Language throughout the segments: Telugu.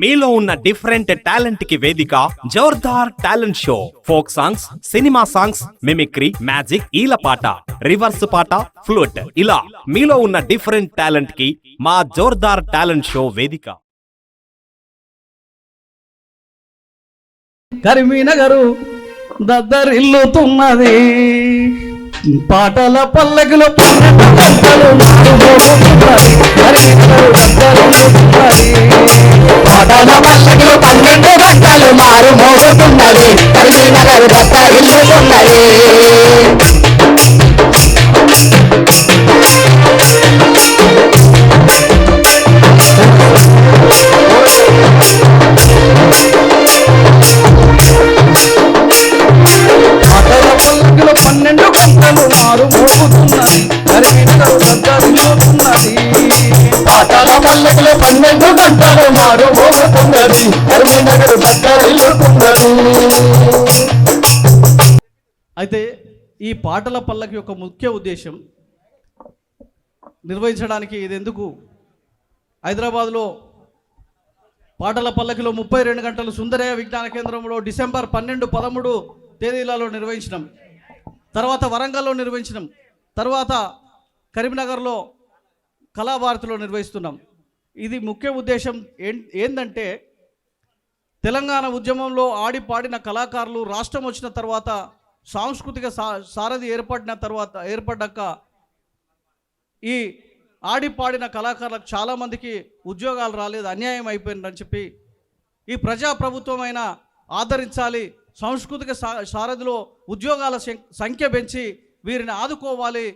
మీలో ఉన్న డిఫరెంట్ టాలెంట్కి వేదిక Jordar talent show folk songs cinema songs mimicry magic ఈల పాట రివర్స్ పాట ఫ్లూట్ ఇలా మీలో ఉన్న డిఫరెంట్ టాలెంట్కి మా జోర్దార్ టాలెంట్ షో వేదిక కరిమీనగరు దద్దరిల్లుతున్నది పాటల పల్లకులు పన్నెండు గంటలు మారుమోగుతున్నది. దద్దరిల్లుతున్నది. పాటల పల్లకిలో పన్నెండు గంటలు మారు మోగుతున్నది. నగరు దత్త ఇల్లుతున్నది పాటల పల్లకిలో పన్నెండు గంటలు మారుమోగుతున్నది కరీంనగర్ దద్దరిల్లుతున్నది పాటల పల్లకిలో పన్నెండు గంటలు మారు కరీంనగర్ దత్త అయితే ఈ పాటల పల్లకి యొక్క ముఖ్య ఉద్దేశం నిర్వహించడానికి ఇది ఎందుకు హైదరాబాద్లో పాటల పల్లకిలో ముప్పై రెండు గంటలు సుందరయ్య విజ్ఞాన కేంద్రంలో డిసెంబర్ పన్నెండు పదమూడు తేదీలలో నిర్వహించినాం. తర్వాత వరంగల్లో నిర్వహించినాం. తర్వాత కరీంనగర్లో కళాభారతిలో నిర్వహిస్తున్నాం. ఇది ముఖ్య ఉద్దేశం ఏం ఏంటంటే తెలంగాణ ఉద్యమంలో ఆడి పాడిన కళాకారులు రాష్ట్రం వచ్చిన తర్వాత సాంస్కృతిక సా సారథి ఏర్పడిన తర్వాత ఏర్పడ్డాక ఈ ఆడి పాడిన కళాకారులకు చాలామందికి ఉద్యోగాలు రాలేదు అన్యాయం అయిపోయిందని చెప్పి ఈ ప్రజాప్రభుత్వమైన ఆదరించాలి సాంస్కృతిక సా సారథిలో ఉద్యోగాల సం- సంఖ్య పెంచి వీరిని ఆదుకోవాలి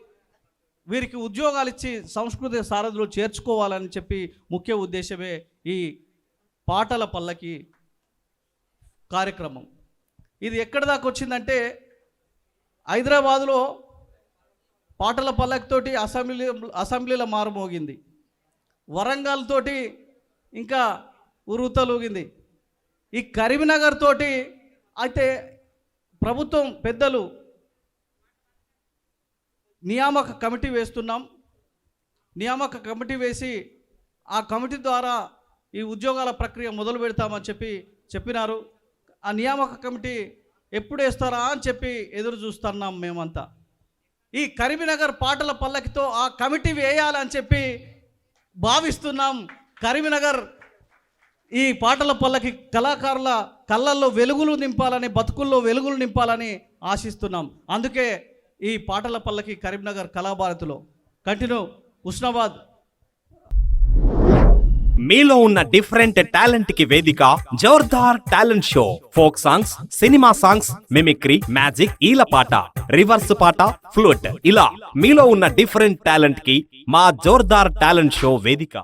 వీరికి ఉద్యోగాలు ఇచ్చి సంస్కృతి సారథులు చేర్చుకోవాలని చెప్పి ముఖ్య ఉద్దేశమే ఈ పాటల పల్లకి కార్యక్రమం. ఇది ఎక్కడి దాకా వచ్చిందంటే హైదరాబాదులో పాటల పల్లకితోటి అసెంబ్లీ అసెంబ్లీలో మారుమోగింది. వరంగల్ తోటి ఇంకా ఉరుతలూగింది. ఈ కరీంనగర్ తోటి అయితే ప్రభుత్వం పెద్దలు నియామక కమిటీ వేస్తున్నాం. నియామక కమిటీ వేసి ఆ కమిటీ ద్వారా ఈ ఉద్యోగాల ప్రక్రియ మొదలు పెడతామని చెప్పి చెప్పినారు. ఆ నియామక కమిటీ ఎప్పుడు వేస్తారా అని చెప్పి ఎదురు చూస్తున్నాం మేమంతా. ఈ కరీంనగర్ పాటల పల్లకితో ఆ కమిటీ వేయాలని చెప్పి భావిస్తున్నాం. కరీంనగర్ ఈ పాటల పల్లకి కళాకారుల కళ్ళల్లో వెలుగులు నింపాలని బతుకుల్లో వెలుగులు నింపాలని ఆశిస్తున్నాం. అందుకే ఈ పాటల పల్లకి కరీంనగర్ కళాభారతిలో కంటిన్యూ ఉస్నాబాద్. మీలో ఉన్న డిఫరెంట్ టాలెంట్కి వేదిక Jordar talent show. Folk songs cinema songs mimicry magic ఈల పాట రివర్స్ పాట ఫ్లూట్. ఇలా మీలో ఉన్న డిఫరెంట్ టాలెంట్కి మా జోర్దార్ టాలెంట్ షో వేదిక.